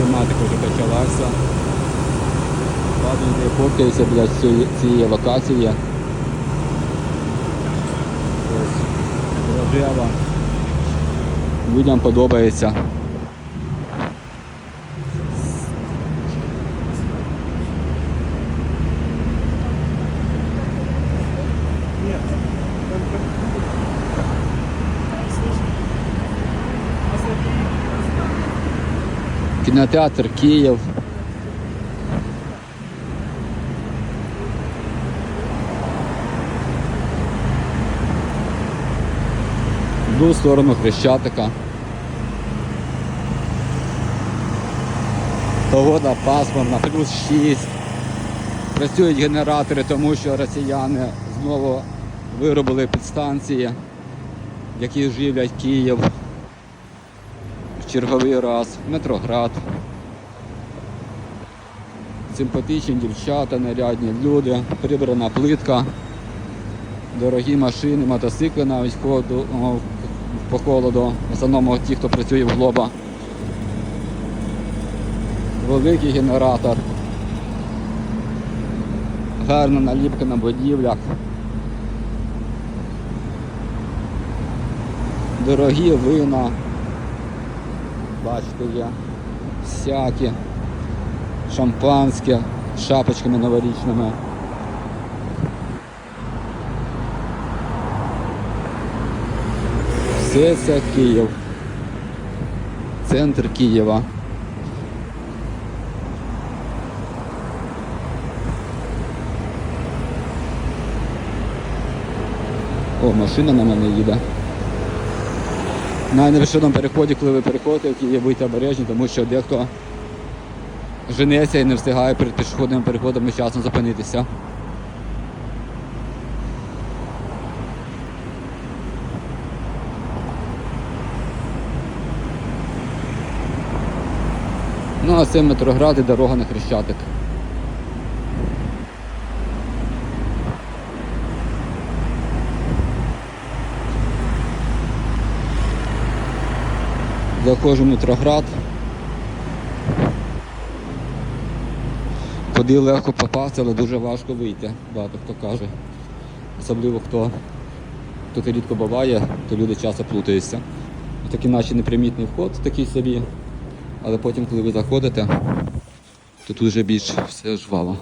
тематика вже почалася. Багато людей фоткаються біля цієї локації. Ось, рожева. Людям подобається. Кінотеатр Київ. Йду в сторону Хрещатика. Погода пасмурна, плюс 6. Працюють генератори, тому що росіяни знову виробили підстанції, які живлять Київ черговий раз, Метроград. Симпатичні дівчата, нарядні люди, прибрана плитка, дорогі машини, мотоцикли навіть ходу, по холоду, в основному ті, хто працює в Глоба. Великий генератор. Гарна наліпка на будівлях. Дорогі вина. Бачите, є всякі шампанське з шапочками новорічними. Все це Київ. Центр Києва. О, машина на мене їде. На невершинному переході, коли ви переходите будьте обережні, тому що дехто женеться і не встигає перед пішохідним переходом вчасно зупинитися. Ну а це Метроград і дорога на Хрещатик. Заходжу в Метроград. Куди легко попасти, але дуже важко вийти, багато хто каже. Особливо хто тут рідко буває, то люди часто плутаються. Такий наче непримітний вход, такий собі. Але потім, коли ви заходите, то тут вже більш все жваво.